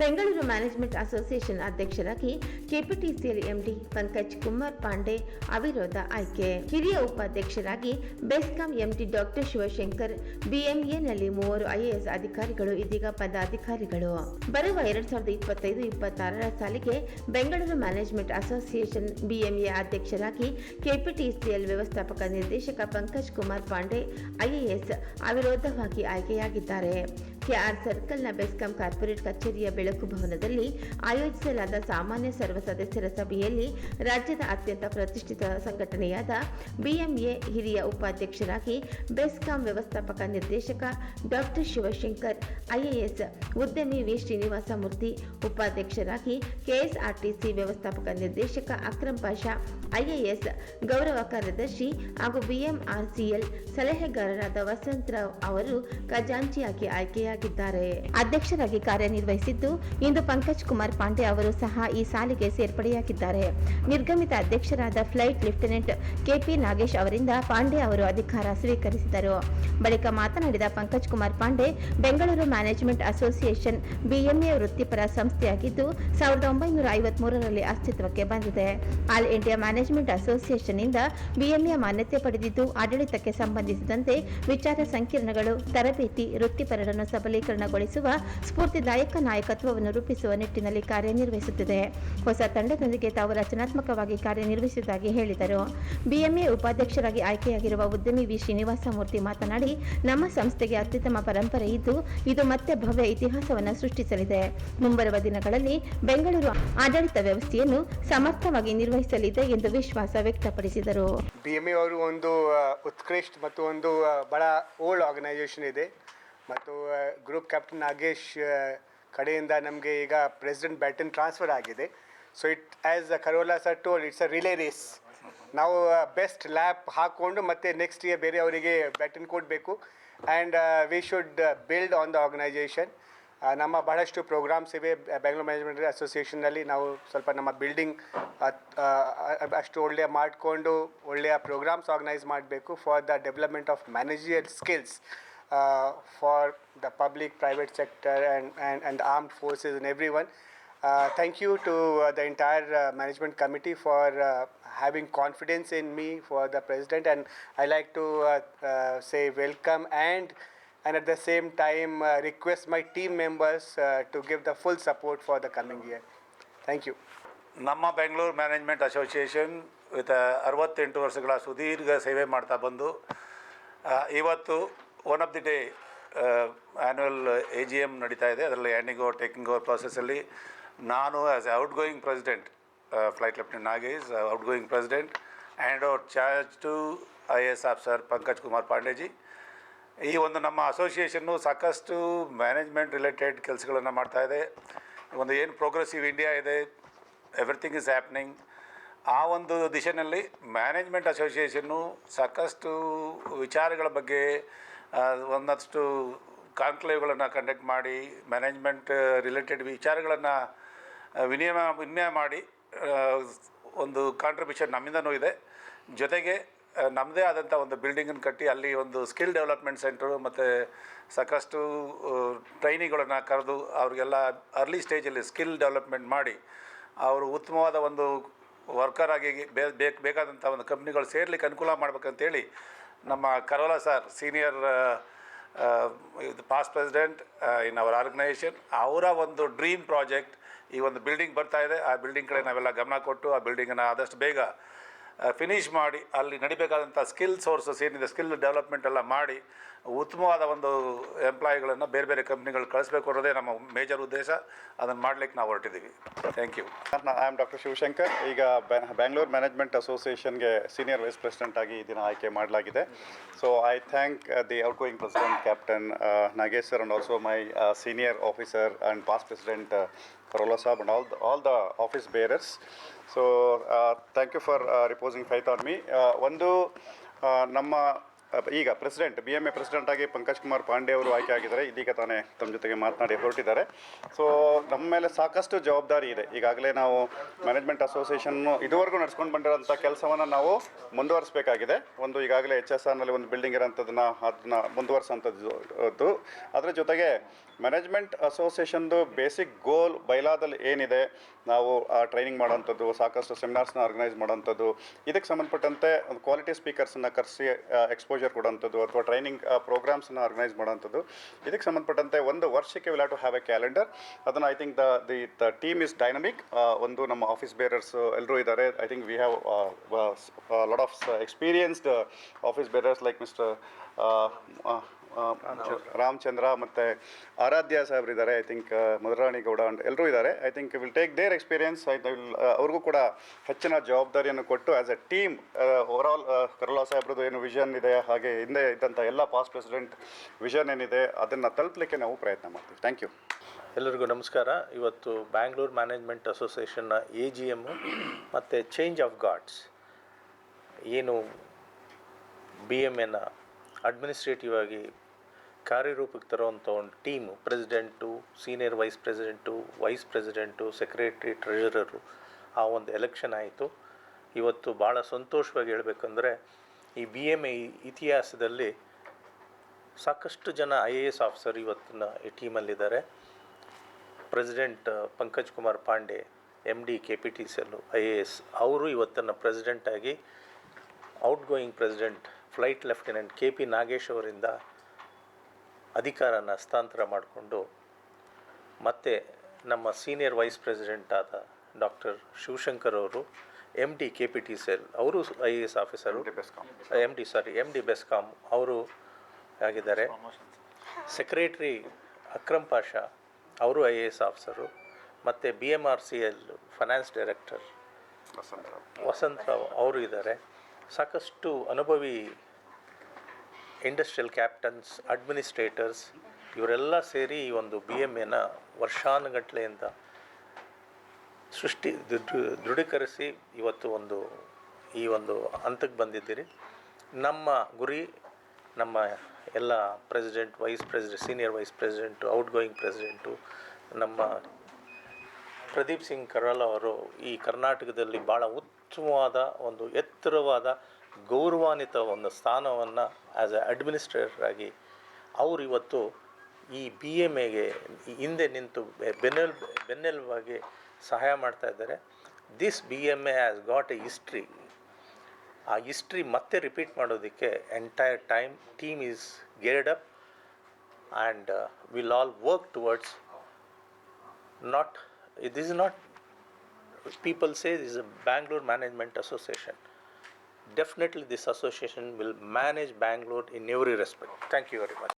Bengaluru management association ಅಧ್ಯಕ್ಷರಾಗಿ KPTCL MD Pankaj Kumar Pandey ಅವಿರೋಧ ಆಯ್ಕೆ. ಹಿರಿಯ ಉಪಾಧ್ಯಕ್ಷರಾಗಿ ಬೆಸ್ಕಾಂ ಎಂಡಿ ಡಾಕ್ಟರ್ ಶಿವಶಂಕರ್, ಬಿಎಂಎನಲ್ಲಿ ಮೂವರು ಐಎಎಸ್ ಅಧಿಕಾರಿಗಳು, ಇದೀಗ ಪದಾಧಿಕಾರಿಗಳು. ಬರುವ ಎರಡ್ ಸಾವಿರದ ಇಪ್ಪತ್ತೈದು, ಇಪ್ಪತ್ತಾರರ ಸಾಲಿಗೆ ಬೆಂಗಳೂರು ಮ್ಯಾನೇಜ್ಮೆಂಟ್ ಅಸೋಸಿಯೇಷನ್ ಬಿಎಂಎ ಅಧ್ಯಕ್ಷರಾಗಿ ಕೆಪಿಟಿಸಿಎಲ್ ವ್ಯವಸ್ಥಾಪಕ ನಿರ್ದೇಶಕ ಪಂಕಜ್ ಕುಮಾರ್ ಪಾಂಡೆ ಐಎಎಸ್ ಅವಿರೋಧವಾಗಿ ಆಯ್ಕೆಯಾಗಿದ್ದಾರೆ. ಕೆಆರ್ ಸರ್ಕಲ್ನ ಬೆಸ್ಕಾಂ ಕಾರ್ಪೊರೇಟ್ ಕಚೇರಿಯ ಬೆಳಕು ಭವನದಲ್ಲಿ ಆಯೋಜಿಸಲಾದ ಸಾಮಾನ್ಯ ಸರ್ವ ಸದಸ್ಯರ ಸಭೆಯಲ್ಲಿ ರಾಜ್ಯದ ಅತ್ಯಂತ ಪ್ರತಿಷ್ಠಿತ ಸಂಘಟನೆಯಾದ ಬಿಎಂಎ ಹಿರಿಯ ಉಪಾಧ್ಯಕ್ಷರಾಗಿ ಬೆಸ್ಕಾಂ ವ್ಯವಸ್ಥಾಪಕ ನಿರ್ದೇಶಕ ಡಾಕ್ಟರ್ ಶಿವಶಂಕರ್, ಐಎಎಸ್ ಉದ್ಯಮಿ ವಿ. ಶ್ರೀನಿವಾಸ ಮೂರ್ತಿ, ಉಪಾಧ್ಯಕ್ಷರಾಗಿ ಕೆಎಸ್ಆರ್ಟಿಸಿ ವ್ಯವಸ್ಥಾಪಕ ನಿರ್ದೇಶಕ ಅಕ್ರಂ ಪಾಷಾ ಐಎಎಸ್ ಗೌರವ ಕಾರ್ಯದರ್ಶಿ ಹಾಗೂ ಬಿಎಂಆರ್ಸಿಎಲ್ ಸಲಹೆಗಾರರಾದ ವಸಂತರಾವ್ ಅವರು ಖಜಾಂಚಿಯಾಗಿ ಆಯ್ಕೆಯಾಗಿದ್ದಾರೆ. ಅಧ್ಯಕ್ಷರಾಗಿ ಕಾರ್ಯನಿರ್ವಹಿಸಿದ್ದು ಇಂದು ಪಂಕಜ್ ಕುಮಾರ್ ಪಾಂಡೆ ಅವರು ಸಹ ಈ ಸಾಲಿಗೆ ಸೇರ್ಪಡೆಯಾಗಿದ್ದಾರೆ. ನಿರ್ಗಮಿತ ಅಧ್ಯಕ್ಷರಾದ ಫ್ಲೈಟ್ ಲೆಫ್ಟಿನೆಂಟ್ ಕೆಪಿ ನಾಗೇಶ್ ಅವರಿಂದ ಪಾಂಡೆ ಅವರು ಅಧಿಕಾರ ಸ್ವೀಕರಿಸಿದರು. ಬಳಿಕ ಮಾತನಾಡಿದ Pankaj Kumar Pandey, Bengaluru management association BMA ವೃತ್ತಿಪರ ಸಂಸ್ಥೆಯಾಗಿದ್ದು, ಸಾವಿರದ ಒಂಬೈನೂರ ಐವತ್ಮೂರರಲ್ಲಿ ಅಸ್ತಿತ್ವಕ್ಕೆ ಬಂದಿದೆ. ಆಲ್ ಇಂಡಿಯಾ ಮ್ಯಾನೇಜ್ಮೆಂಟ್ ಅಸೋಸಿಯೇಷನ್ ಇಂದ ಬಿಎಂಎ ಮಾನ್ಯತೆ ಪಡೆದಿದ್ದು, ಆಡಳಿತಕ್ಕೆ ಸಂಬಂಧಿಸಿದಂತೆ ವಿಚಾರ ಸಂಕಿರಣಗಳು, ತರಬೇತಿ, ವೃತ್ತಿಪರರನ್ನು ಸಬಲೀಕರಣಗೊಳಿಸುವ ಸ್ಫೂರ್ತಿದಾಯಕ ನಾಯಕತ್ವವನ್ನು ರೂಪಿಸುವ ನಿಟ್ಟಿನಲ್ಲಿ ಕಾರ್ಯನಿರ್ವಹಿಸುತ್ತಿದೆ. ಹೊಸ ತಂಡದೊಂದಿಗೆ ತಾವು ರಚನಾತ್ಮಕವಾಗಿ ಕಾರ್ಯನಿರ್ವಹಿಸುವುದಾಗಿ ಹೇಳಿದರು. ಬಿಎಂಎ ಉಪಾಧ್ಯಕ್ಷರಾಗಿ ಆಯ್ಕೆಯಾಗಿರುವ ಉದ್ಯಮಿ ವಿ. ಶ್ರೀನಿವಾಸ ಮೂರ್ತಿ ಮಾತನಾಡಿ, ನಮ್ಮ ಸಂಸ್ಥೆಗೆ ಅತ್ಯುತ್ತಮ ಪರಂಪರೆ ಇದ್ದು, ಇದು ಮತ್ತೆ ಭವ್ಯ ಇತಿಹಾಸವನ್ನು ಸೃಷ್ಟಿಸಲಿದೆ. ಮುಂಬರುವ ದಿನಗಳಲ್ಲಿ ಬೆಂಗಳೂರು ಆಡಳಿತ ವ್ಯವಸ್ಥೆಯನ್ನು ಸಮರ್ಥವಾಗಿ ನಿರ್ವಹಿಸಲಿದೆ ಎಂದು ವಿಶ್ವಾಸ ವ್ಯಕ್ತಪಡಿಸಿದರು. ಬಿ ಅವರು ಒಂದು ಉತ್ಕೃಷ್ಟ ಮತ್ತು ಒಂದು ಬಹಳ ಓಲ್ಡ್ ಆರ್ಗನೈಸೇಷನ್ ಇದೆ. ಮತ್ತು ಗ್ರೂಪ್ ಕ್ಯಾಪ್ಟನ್ ನಾಗೇಶ್ ಕಡೆಯಿಂದ ನಮಗೆ ಈಗ ಪ್ರೆಸಿಡೆಂಟ್ ಬ್ಯಾಟನ್ ಟ್ರಾನ್ಸ್ಫರ್ ಆಗಿದೆ. So it as Karola sir told it's a relay race ನಾವು ಬೆಸ್ಟ್ ಲ್ಯಾಪ್ ಹಾಕ್ಕೊಂಡು ಮತ್ತೆ ನೆಕ್ಸ್ಟ್ ಇಯರ್ ಬೇರೆ ಅವರಿಗೆ ಬ್ಯಾಟನ್ ಕೊಡಬೇಕು. And we should build on the organisation ನಮ್ಮ ಬಹಳಷ್ಟು ಪ್ರೋಗ್ರಾಮ್ಸ್ ಇವೆ. ಬೆಂಗಳೂರು ಮ್ಯಾನೇಜ್ಮೆಂಟ್ ಅಸೋಸಿಯೇಷನ್ನಲ್ಲಿ ನಾವು ಸ್ವಲ್ಪ ನಮ್ಮ ಬಿಲ್ಡಿಂಗ್ ಅಷ್ಟು ಒಳ್ಳೆಯ ಮಾಡಿಕೊಂಡು ಒಳ್ಳೆಯ ಪ್ರೋಗ್ರಾಮ್ಸ್ ಆರ್ಗನೈಸ್ ಮಾಡಬೇಕು for the development of managerial skills for the public private sector and and and armed forces in every one thank you to the entire management committee for having confidence in me for the president and I like to uh, uh, say welcome and at the same time uh, request my team members uh, to give the full support for the coming year. Thank you. ನಮ್ಮ Bengaluru management association with ಅರವತ್ತೆಂಟು ವರ್ಷಗಳ ಸುದೀರ್ಘ ಸೇವೆ ಮಾಡ್ತಾ ಬಂದು ಇವತ್ತು one of the day annual A G M ನಡೀತಾ ಇದೆ ಅದರಲ್ಲಿ ಹ್ಯಾಂಡಿಂಗ್ ಓವರ್ ಟೇಕಿಂಗ್ ಓವರ್ ಪ್ರಾಸೆಸ್ಸಲ್ಲಿ ನಾನು as a outgoing president flight lieutenant Nagesh outgoing president and out charge to I S officer Pankaj Kumar Pandeji ಈ ಒಂದು ನಮ್ಮ association ಸಾಕಷ್ಟು management related ಕೆಲಸಗಳನ್ನು ಮಾಡ್ತಾ ಇದೆ. ಒಂದು ಏನು ಪ್ರೋಗ್ರೆಸಿವ್ ಇಂಡಿಯಾ ಇದೆ, ಎವ್ರಿಥಿಂಗ್ ಇಸ್ ಹ್ಯಾಪ್ನಿಂಗ್. ಆ ಒಂದು ದಿಶೆಯಲ್ಲಿ ಮ್ಯಾನೇಜ್ಮೆಂಟ್ ಅಸೋಸಿಯೇಷನ್ನು ಸಾಕಷ್ಟು ವಿಚಾರಗಳ ಬಗ್ಗೆ ಒಂದಷ್ಟು ಕಾನ್ಕ್ಲೇವ್ಗಳನ್ನು ಕಂಡಕ್ಟ್ ಮಾಡಿ, ಮ್ಯಾನೇಜ್ಮೆಂಟ್ ರಿಲೇಟೆಡ್ ವಿಚಾರಗಳನ್ನು ವಿನಿಮಯ ವಿನಿಮಯ ಮಾಡಿ ಒಂದು ಕಾಂಟ್ರಿಬ್ಯೂಷನ್ ನಮ್ಮಿಂದನೂ ಇದೆ. ಜೊತೆಗೆ ನಮ್ಮದೇ ಆದಂಥ ಒಂದು ಬಿಲ್ಡಿಂಗನ್ನು ಕಟ್ಟಿ ಅಲ್ಲಿ ಒಂದು ಸ್ಕಿಲ್ ಡೆವಲಪ್ಮೆಂಟ್ ಸೆಂಟ್ರು ಮತ್ತು ಸಾಕಷ್ಟು ಟ್ರೈನಿಗಳನ್ನು ಕರೆದು ಅವ್ರಿಗೆಲ್ಲ ಅರ್ಲಿ ಸ್ಟೇಜಲ್ಲಿ ಸ್ಕಿಲ್ ಡೆವಲಪ್ಮೆಂಟ್ ಮಾಡಿ ಅವರು ಉತ್ತಮವಾದ ಒಂದು ವರ್ಕರ್ ಆಗಿ ಬೇಕು ಬೇಕಾದಂಥ ಒಂದು ಕಂಪ್ನಿಗಳು ಸೇರ್ಲಿಕ್ಕೆ ಅನುಕೂಲ ಮಾಡ್ಬೇಕಂತೇಳಿ ನಮ್ಮ ಕರೋಲ ಸರ್ ಸೀನಿಯರ್ ಇದು past president in our organisation ಅವರ ಒಂದು ಡ್ರೀಮ್ ಪ್ರಾಜೆಕ್ಟ್ ಈ ಒಂದು ಬಿಲ್ಡಿಂಗ್ ಬರ್ತಾ ಇದೆ. ಆ ಬಿಲ್ಡಿಂಗ್ ಕಡೆ ನಾವೆಲ್ಲ ಗಮನ ಕೊಟ್ಟು ಆ ಬಿಲ್ಡಿಂಗನ್ನು ಆದಷ್ಟು ಬೇಗ ಫಿನಿಷ್ ಮಾಡಿ ಅಲ್ಲಿ ನಡಿಬೇಕಾದಂಥ ಸ್ಕಿಲ್ ಸೋರ್ಸಸ್ ಏನಿದೆ ಸ್ಕಿಲ್ ಡೆವಲಪ್ಮೆಂಟ್ ಎಲ್ಲ ಮಾಡಿ ಉತ್ತಮವಾದ ಒಂದು ಎಂಪ್ಲಾಯಿಗಳನ್ನು ಬೇರೆ ಬೇರೆ ಕಂಪ್ನಿಗಳು ಕಳಿಸ್ಬೇಕು ಅನ್ನೋದೇ ನಮ್ಮ ಮೇಜರ್ ಉದ್ದೇಶ. ಅದನ್ನು ಮಾಡ್ಲಿಕ್ಕೆ ನಾವು ಹೊರಟಿದ್ದೀವಿ. Thank you I am doctor Shivashankar. ಈಗ ಬ್ಯಾಂಗ್ಳೂರ್ ಮ್ಯಾನೇಜ್ಮೆಂಟ್ ಅಸೋಸಿಯೇಷನ್ಗೆ ಸೀನಿಯರ್ ವೈಸ್ ಪ್ರೆಸಿಡೆಂಟ್ ಆಗಿ ಈ ದಿನ ಆಯ್ಕೆ ಮಾಡಲಾಗಿದೆ. So I thank the outgoing president captain Nagesh sir and also my senior officer and past president Karola saab all all the office bearers so thank you for reposing faith on me ಒಂದು ನಮ್ಮ ಈಗ president B M A president ಆಗಿ ಪಂಕಜ್ ಕುಮಾರ್ ಪಾಂಡೆ ಅವರು ಆಯ್ಕೆ ಆಗಿದ್ದಾರೆ. ಇದೀಗ ತಾನೇ ತಮ್ಮ ಜೊತೆಗೆ ಮಾತನಾಡಿ ಹೊರಟಿದ್ದಾರೆ. ಸೊ ನಮ್ಮ ಮೇಲೆ ಸಾಕಷ್ಟು ಜವಾಬ್ದಾರಿ ಇದೆ. ಈಗಾಗಲೇ ನಾವು ಮ್ಯಾನೇಜ್ಮೆಂಟ್ ಅಸೋಸಿಯೇಷನ್ನು ಇದುವರೆಗೂ ನಡ್ಸ್ಕೊಂಡು ಬಂದಿರೋಂಥ ಕೆಲಸವನ್ನು ನಾವು ಮುಂದುವರಿಸಬೇಕಾಗಿದೆ. ಒಂದು ಈಗಾಗಲೇ ಎಚ್ ಎಸ್ ಆರ್ನಲ್ಲಿ ಒಂದು ಬಿಲ್ಡಿಂಗ್ ಇರೋಂಥದ್ದನ್ನ, ಅದನ್ನ ಮುಂದುವರಿಸೋಂಥದ್ದು, ಅದರ ಜೊತೆಗೆ ಮ್ಯಾನೇಜ್ಮೆಂಟ್ ಅಸೋಸಿಯೇಷನ್ದು ಬೇಸಿಕ್ ಗೋಲ್ ಬೈಲಾದಲ್ಲಿ ಏನಿದೆ? ನಾವು ಟ್ರೈನಿಂಗ್ ಮಾಡೋಂಥದ್ದು ಸಾಕಷ್ಟು ಸೆಮಿನಾರ್ಸ್ನ ಆರ್ಗನೈಸ್ ಮಾಡೋವಂಥದ್ದು, ಇದಕ್ಕೆ ಸಂಬಂಧಪಟ್ಟಂತೆ ಒಂದು ಕ್ವಾಲಿಟಿ ಸ್ಪೀಕರ್ಸನ್ನ ಕರೆಸಿ ಎಕ್ಸ್ಪೋಜರ್ ಕೊಡೋಂಥದ್ದು ಅಥವಾ ಟ್ರೈನಿಂಗ್ ಪ್ರೋಗ್ರಾಮ್ಸನ್ನ ಆರ್ಗನೈಸ್ ಮಾಡೋವಂಥದ್ದು. ಇದಕ್ಕೆ ಸಂಬಂಧಪಟ್ಟಂತೆ ಒಂದು ವರ್ಷಕ್ಕೆ will have to have a calendar ಅದನ್ನು I think the the the team is dynamic ಒಂದು ನಮ್ಮ ಆಫೀಸ್ ಬೇರರ್ಸ್ ಎಲ್ಲರೂ ಇದ್ದಾರೆ. I think we have lot of experienced office bearers like mister Ramachandra ಮತ್ತು ಆರಾಧ್ಯ ಸಾಹೇಬ್ರು ಇದ್ದಾರೆ I think Madhurani Gowda and ಎಲ್ಲರೂ ಇದ್ದಾರೆ. I think will take their experience I will ಅವ್ರಿಗೂ ಕೂಡ ಹೆಚ್ಚಿನ ಜವಾಬ್ದಾರಿಯನ್ನು ಕೊಟ್ಟು ಆ್ಯಸ್ ಎ ಟೀಮ್ ಓವರಾಲ್ ಕರುಳಾ ಸಾಹೇಬ್ರದ್ದು ಏನು ವಿಷನ್ ಇದೆ ಹಾಗೆ ಹಿಂದೆ ಇದ್ದಂಥ ಎಲ್ಲ ಪಾಸ್ಟ್ ಪ್ರೆಸಿಡೆಂಟ್ ವಿಷನ್ ಏನಿದೆ ಅದನ್ನು ತಲುಪಲಿಕ್ಕೆ ನಾವು ಪ್ರಯತ್ನ ಮಾಡ್ತೀವಿ. ಥ್ಯಾಂಕ್ ಯು ಎಲ್ಲರಿಗೂ ನಮಸ್ಕಾರ. ಇವತ್ತು ಬ್ಯಾಂಗ್ಳೂರ್ ಮ್ಯಾನೇಜ್ಮೆಂಟ್ ಅಸೋಸಿಯೇಷನ್ನ ಎ ಜಿ ಎಮ್ಮು ಮತ್ತು ಚೇಂಜ್ ಆಫ್ ಗಾಡ್ಸ್ ಏನು ಬಿ ಎಂ ಎನ ಅಡ್ಮಿನಿಸ್ಟ್ರೇಟಿವ್ ಆಗಿ ಕಾರ್ಯರೂಪಕ್ಕೆ ತರುವಂಥ ಒಂದು team president senior vice president vice president secretary treasurer ಆ ಒಂದು ಎಲೆಕ್ಷನ್ ಆಯಿತು. ಇವತ್ತು ಭಾಳ ಸಂತೋಷವಾಗಿ ಹೇಳಬೇಕಂದ್ರೆ ಈ ಬಿ ಎಂ ಐ ಇತಿಹಾಸದಲ್ಲಿ ಸಾಕಷ್ಟು ಜನ ಐ ಎ ಎಸ್ ಆಫೀಸರ್ ಇವತ್ತಿನ ಈ ಟೀಮಲ್ಲಿದ್ದಾರೆ president Pankaj Kumar Pandey M D K P T C L I A S ಅವರು ಇವತ್ತನ್ನು ಪ್ರೆಸಿಡೆಂಟಾಗಿ outgoing president flight lieutenant K P Nagesh ಅವರಿಂದ ಅಧಿಕಾರನ ಹಸ್ತಾಂತರ ಮಾಡಿಕೊಂಡು ಮತ್ತು ನಮ್ಮ ಸೀನಿಯರ್ ವೈಸ್ ಪ್ರೆಸಿಡೆಂಟ್ ಆದ ಡಾಕ್ಟರ್ ಶಿವಶಂಕರ್ ಅವರು M D K P T C L ಅವರು I A S officer M D sorry M D BESCOM ಅವರು ಆಗಿದ್ದಾರೆ. ಸೆಕ್ರೆಟ್ರಿ ಅಕ್ರಮ್ ಪಾಷ ಅವರು ಐ ಎ ಎಸ್ ಆಫೀಸರು ಮತ್ತು B M R C L finance director Vasantharao ಅವರು ಇದ್ದಾರೆ. ಸಾಕಷ್ಟು ಅನುಭವಿ ಇಂಡಸ್ಟ್ರಿಯಲ್ ಕ್ಯಾಪ್ಟನ್ಸ್ ಅಡ್ಮಿನಿಸ್ಟ್ರೇಟರ್ಸ್ ಇವರೆಲ್ಲ ಸೇರಿ ಈ ಒಂದು ಬಿ ಎಂ ಎನ ವರ್ಷಾನುಗಟ್ಲೆಯಿಂದ ಸೃಷ್ಟಿ ದೃಢ- ದೃಢೀಕರಿಸಿ ಇವತ್ತು ಒಂದು, ಈ ಒಂದು ಹಂತಕ್ಕೆ ಬಂದಿದ್ದೀರಿ. ನಮ್ಮ ಗುರಿ, ನಮ್ಮ ಎಲ್ಲ president vice president senior vice president outgoing president ನಮ್ಮ ಪ್ರದೀಪ್ ಸಿಂಗ್ ಕರಾಲ ಅವರು ಈ ಕರ್ನಾಟಕದಲ್ಲಿ ಭಾಳ ಉತ್ತಮವಾದ ಒಂದು ಎತ್ತರವಾದ ಗೌರವಾನ್ವಿತ ಒಂದು ಸ್ಥಾನವನ್ನು ಆ್ಯಸ್ ಎ ಅಡ್ಮಿನಿಸ್ಟ್ರೇಟರ್ ಆಗಿ ಅವರು ಇವತ್ತು ಈ ಬಿ ಎಂ ಎಗೆ ಹಿಂದೆ ನಿಂತು ಬೆನ್ನೆಲ್, ಬೆನ್ನೆಲುಬಾಗಿ ಸಹಾಯ ಮಾಡ್ತಾ ಇದ್ದಾರೆ. This B M A as got a history ಆ ಹಿಸ್ಟ್ರಿ ಮತ್ತೆ ರಿಪೀಟ್ ಮಾಡೋದಕ್ಕೆ entire time team is geared up and will all work towards not it is not people say is a bangalore management association. Definitely this association will manage bangalore in every respect. Thank you very much